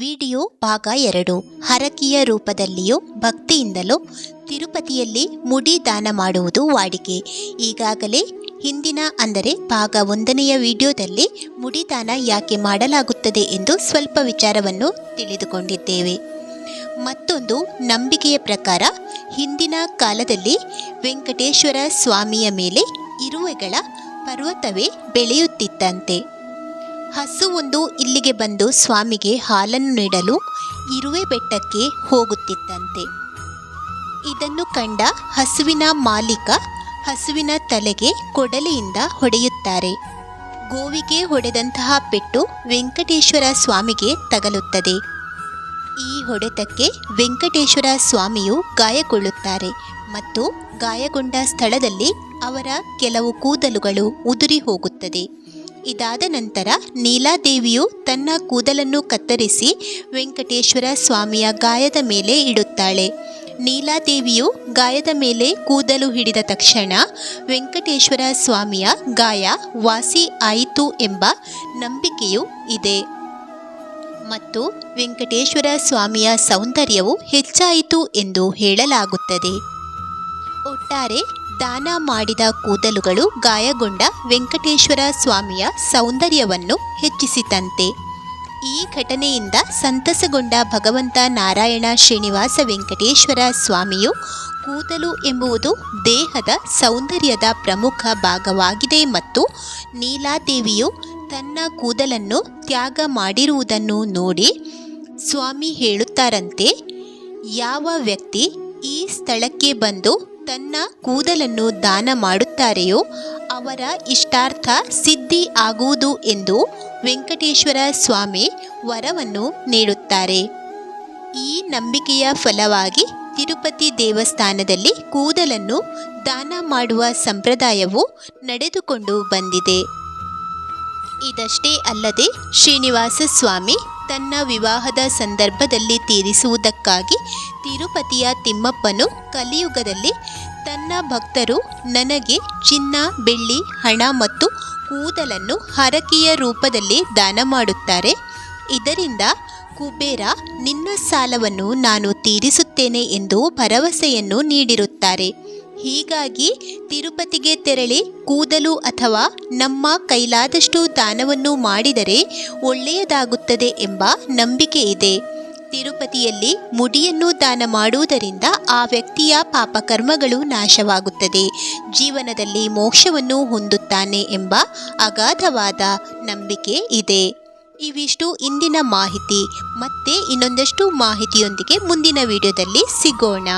Video ಭಾಗ ಎರಡು. ಹರಕೆಯ ರೂಪದಲ್ಲಿಯೂ ಭಕ್ತಿಯಿಂದಲೂ ತಿರುಪತಿಯಲ್ಲಿ ಮುಡಿ ದಾನ ಮಾಡುವುದು ವಾಡಿಕೆ. ಈಗಾಗಲೇ ಹಿಂದಿನ ಅಂದರೆ ಭಾಗ ಒಂದನೆಯ ವಿಡಿಯೋದಲ್ಲಿ ಮುಡಿದಾನ ಯಾಕೆ ಮಾಡಲಾಗುತ್ತದೆ ಎಂದು ಸ್ವಲ್ಪ ವಿಚಾರವನ್ನು ತಿಳಿದುಕೊಂಡಿದ್ದೇವೆ. ಮತ್ತೊಂದು ನಂಬಿಕೆಯ ಪ್ರಕಾರ ಹಿಂದಿನ ಕಾಲದಲ್ಲಿ ವೆಂಕಟೇಶ್ವರ ಸ್ವಾಮಿಯ ಮೇಲೆ ಇರುವೆಗಳ ಪರ್ವತವೇ ಬೆಳೆಯುತ್ತಿತ್ತಂತೆ. ಹಸುವೊಂದು ಇಲ್ಲಿಗೆ ಬಂದು ಸ್ವಾಮಿಗೆ ಹಾಲನ್ನು ನೀಡಲು ಇರುವೆ ಬೆಟ್ಟಕ್ಕೆ ಹೋಗುತ್ತಿದ್ದಂತೆ. ಇದನ್ನು ಕಂಡ ಹಸುವಿನ ಮಾಲೀಕ ಹಸುವಿನ ತಲೆಗೆ ಕೊಡಲಿಯಿಂದ ಹೊಡೆಯುತ್ತಾರೆ. ಗೋವಿಗೆ ಹೊಡೆದಂತಹ ಪೆಟ್ಟು ವೆಂಕಟೇಶ್ವರ ಸ್ವಾಮಿಗೆ ತಗಲುತ್ತದೆ. ಈ ಹೊಡೆತಕ್ಕೆ ವೆಂಕಟೇಶ್ವರ ಸ್ವಾಮಿಯು ಗಾಯಗೊಳ್ಳುತ್ತಾರೆ ಮತ್ತು ಗಾಯಗೊಂಡ ಸ್ಥಳದಲ್ಲಿ ಅವರ ಕೆಲವು ಕೂದಲುಗಳು ಉದುರಿ ಹೋಗುತ್ತದೆ. ಇದಾದ ನಂತರ ನೀಲಾದೇವಿಯು ತನ್ನ ಕೂದಲನ್ನು ಕತ್ತರಿಸಿ ವೆಂಕಟೇಶ್ವರ ಸ್ವಾಮಿಯ ಗಾಯದ ಮೇಲೆ ಇಡುತ್ತಾಳೆ. ನೀಲಾದೇವಿಯು ಗಾಯದ ಮೇಲೆ ಕೂದಲು ಹಿಡಿದ ತಕ್ಷಣ ವೆಂಕಟೇಶ್ವರ ಸ್ವಾಮಿಯ ಗಾಯ ವಾಸಿ ಆಯಿತು ಎಂಬ ನಂಬಿಕೆಯು ಇದೆ. ಮತ್ತು ವೆಂಕಟೇಶ್ವರ ಸ್ವಾಮಿಯ ಸೌಂದರ್ಯವು ಹೆಚ್ಚಾಯಿತು ಎಂದು ಹೇಳಲಾಗುತ್ತದೆ. ಒಟ್ಟಾರೆ ದಾನ ಮಾಡಿದ ಕೂದಲುಗಳು ಗಾಯಗೊಂಡ ವೆಂಕಟೇಶ್ವರ ಸ್ವಾಮಿಯ ಸೌಂದರ್ಯವನ್ನು ಹೆಚ್ಚಿಸಿತಂತೆ. ಈ ಘಟನೆಯಿಂದ ಸಂತಸಗೊಂಡ ಭಗವಂತ ನಾರಾಯಣ ಶ್ರೀನಿವಾಸ ವೆಂಕಟೇಶ್ವರ ಸ್ವಾಮಿಯು ಕೂದಲು ಎಂಬುವುದು ದೇಹದ ಸೌಂದರ್ಯದ ಪ್ರಮುಖ ಭಾಗವಾಗಿದೆ ಮತ್ತು ನೀಲಾದೇವಿಯು ತನ್ನ ಕೂದಲನ್ನು ತ್ಯಾಗ ಮಾಡಿರುವುದನ್ನು ನೋಡಿ ಸ್ವಾಮಿ ಹೇಳುತ್ತಾರಂತೆ, ಯಾವ ವ್ಯಕ್ತಿ ಈ ಸ್ಥಳಕ್ಕೆ ಬಂದು ತನ್ನ ಕೂದಲನ್ನು ದಾನ ಮಾಡುತ್ತಾರೆಯೋ ಅವರ ಇಷ್ಟಾರ್ಥ ಸಿದ್ಧಿ ಆಗುವುದು ಎಂದು ವೆಂಕಟೇಶ್ವರ ಸ್ವಾಮಿ ವರವನ್ನು ನೀಡುತ್ತಾರೆ. ಈ ನಂಬಿಕೆಯ ಫಲವಾಗಿ ತಿರುಪತಿ ದೇವಸ್ಥಾನದಲ್ಲಿ ಕೂದಲನ್ನು ದಾನ ಮಾಡುವ ಸಂಪ್ರದಾಯವು ನಡೆದುಕೊಂಡು ಬಂದಿದೆ. ಇದಷ್ಟೇ ಅಲ್ಲದೆ ಶ್ರೀನಿವಾಸ ಸ್ವಾಮಿ ತನ್ನ ವಿವಾಹದ ಸಂದರ್ಭದಲ್ಲಿ ತೀರಿಸುವುದಕ್ಕಾಗಿ ತಿರುಪತಿಯ ತಿಮ್ಮಪ್ಪನು ಕಲಿಯುಗದಲ್ಲಿ ತನ್ನ ಭಕ್ತರು ನನಗೆ ಚಿನ್ನ, ಬೆಳ್ಳಿ, ಹಣ ಮತ್ತು ಕೂದಲನ್ನು ಹರಕೆಯ ರೂಪದಲ್ಲಿ ದಾನ ಮಾಡುತ್ತಾರೆ. ಇದರಿಂದ ಕುಬೇರ, ನಿನ್ನ ಸಾಲವನ್ನು ನಾನು ತೀರಿಸುತ್ತೇನೆ ಎಂದು ಭರವಸೆಯನ್ನು ನೀಡಿರುತ್ತಾರೆ. ಹೀಗಾಗಿ ತಿರುಪತಿಗೆ ತೆರಳಿ ಕೂದಲು ಅಥವಾ ನಮ್ಮ ಕೈಲಾದಷ್ಟು ದಾನವನ್ನು ಮಾಡಿದರೆ ಒಳ್ಳೆಯದಾಗುತ್ತದೆ ಎಂಬ ನಂಬಿಕೆ ಇದೆ. ತಿರುಪತಿಯಲ್ಲಿ ಮುಡಿಯನ್ನು ದಾನ ಮಾಡುವುದರಿಂದ ಆ ವ್ಯಕ್ತಿಯ ಪಾಪಕರ್ಮಗಳು ನಾಶವಾಗುತ್ತದೆ. ಜೀವನದಲ್ಲಿ ಮೋಕ್ಷವನ್ನು ಹೊಂದುತ್ತಾನೆ ಎಂಬ ಅಗಾಧವಾದ ನಂಬಿಕೆ ಇದೆ. ಇವಿಷ್ಟು ಇಂದಿನ ಮಾಹಿತಿ. ಮತ್ತೆ ಇನ್ನೊಂದಷ್ಟು ಮಾಹಿತಿಯೊಂದಿಗೆ ಮುಂದಿನ ವಿಡಿಯೋದಲ್ಲಿ ಸಿಗೋಣ.